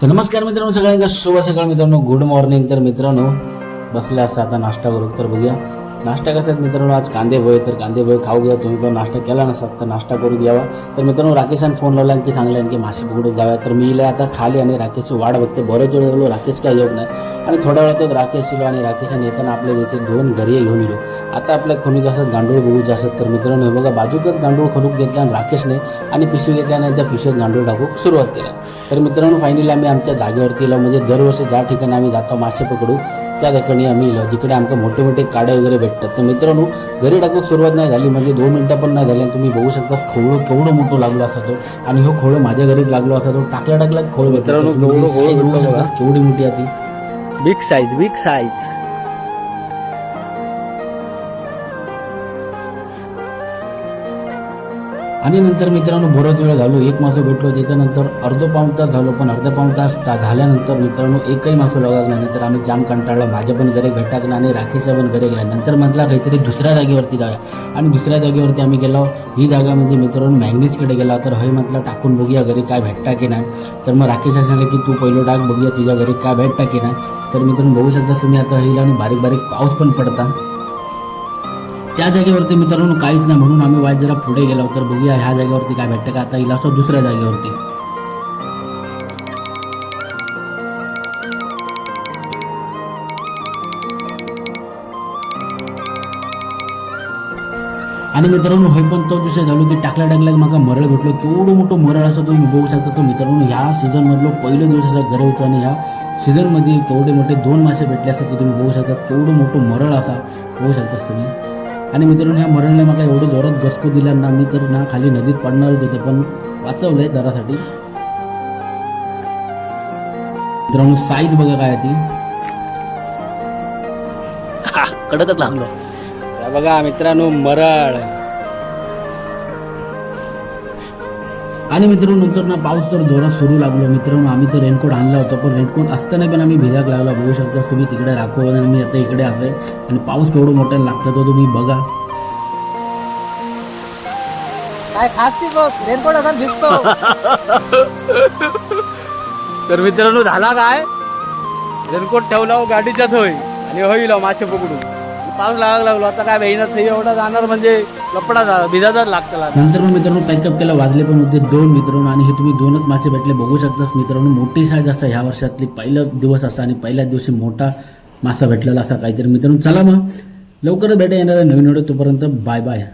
तर नमस्कार मित्रांनो सगळ्यांना शुभ सकाळ मित्रांनो गुड मॉर्निंग तर मित्रांनो बसले असं आता नाश्ता करू तर बघूया. नाश्ता करतात. मित्रांनो आज कांदे भोय. तर कांदे भोय खाऊ घ्या. तुम्ही पण नाश्ता केला नसतात तर नाश्ता करू घ्यावा. तर मित्रांनो राकेशान फोन लावला आणि ती सांगलं की मासे पकडून जाव्या तर मी इला आता खाली आणि राकेशची वाट बघते. बरेच वेळ झालो राकेश काय येऊ नाही. आणि थोड्या वेळातच राकेश येलो आणि राकेशाने येताना आपल्या त्याचे दोन घरी घेऊन येलो. आता आपल्या खोनीत जास्त गांडूळ बघूच जास्त तर मित्रांनो हे बघा बाजूकच गांडूळ खणूक घेतला आणि राकेशने आणि पिशवी घेतल्याने त्या पिशवीत गांडूळ टाकूक सुरुवात केली. तर मित्रांनो फायनली आम्ही आमच्या जागेवरती म्हणजे दरवर्षी ज्या ठिकाणी आम्ही जातो मासे पकडू त्या ठिकाणी आम्ही येलो जिकडे आमका मोठे मोठे काडे वगैरे भेटतात. तर मित्रांनो घरी टाकूक सुरुवात नाही झाली म्हणजे दोन मिनटं पण नाही झाली आणि तुम्ही बघू शकता खोळं केवढं मोठं लागलो असा तो. आणि हो खोळं माझ्या घरी लागलो असा तो. टाकला टाकला खोळ मित्रांनो. केवढी मोठी आहे ती. बिग साईज बिग साईज आणि नंतर मित्रांनो बराच वेळ झालो एक मासो भेटलो त्याच्यानंतर अर्धो पाऊण तास झालो पण अर्धा पाऊण तास झाल्यानंतर मित्रांनो एकही मासो लागला नाही. नंतर आम्ही जाम कंटाळला माझ्या पण घरी घटाकला आणि राखीच्या पण घरी गेला. नंतर म्हटला काहीतरी दुसऱ्या जागेवरती जाऊया. आणि दुसऱ्या जागेवरती आम्ही गेलो. ही जागा म्हणजे मित्रांनो मॅग्नीजकडे गेला. तर हय म्हटलं टाकून बघूया घरी काय भेटता की नाही. तर मग राखीच्या सांगितलं की तू पहिलं टाक बघूया तुझ्या घरी काय भेटता की नाही. तर मित्रांनो बघू शकता तुम्ही आता हिला आणि बारीक बारीक पाऊस पण पडता. त्या जागेवरती मित्रांनो काहीच नाही म्हणून आम्ही वाईट जरा पुढे गेलो. तर बघूया ह्या जागेवरती काय भेटतं का? आता हिला असतो दुसऱ्या जागेवरती. आणि मित्रांनो हे पण तो विषय झालो की टाकल्या टाकल्या माका मरळ भेटलो. केवढं मोठं मरळ असं तुम्ही बघू शकता. तो मित्रांनो ह्या सीझनमधलो पहिलं दिवस असा गरवचो आणि ह्या सीझनमध्ये केवढे मोठे दोन मासे भेटले असतात ते तुम्ही बघू शकतात केवढं मोठं मरळ असा बघू शकतास तुम्ही. आणि मित्रांनो ह्या मरणने मला एवढं जोरात गसको दिला ना मी तर ना खाली नदीत पडणारच होते पण वाचवलंय जरासाठी. मित्रांनो साईज बघा काय आहे ती. कडकच लागलो. हे बघा मित्रांनो मराळ. आणि मित्रांनो नंतर ना पाऊस तर जोरात सुरू लागलो. मित्रांनो आम्ही तर रेनकोट आणला होता पण रेनकोट असताना पण आम्ही भिजाक लागला बघू शकता तुम्ही तिकडे राखो आणि मी आता इकडे असे आणि पाऊस केवढं मोठ्याने लागतं तो तुम्ही बघा. काय खास ती बघ रेनकोट असा दिसतो. तर मित्रांनो झाला काय? रेनकोट ठेवला हो गाडीच्याच होय. आणि होईल हो मासे पकडू पाऊस लागायला लागलो आता काय बहिणात एवढा जाणार म्हणजे लपडा झाला भिजाचाच लागतला नंतर मग मित्रांनो पॅकअप केला वाजले पण होते दोन मित्रांनो आणि हे तुम्ही दोनच मासे भेटले बघू शकतास मित्रांनो मोठी साईज असा ह्या वर्षातली पहिला दिवस असा आणि पहिल्याच दिवशी मोठा मासा भेटलेला असा काहीतरी. मित्रांनो चला मग लवकरच भेटा येणार नवीन व्हिडिओ तोपर्यंत बाय बाय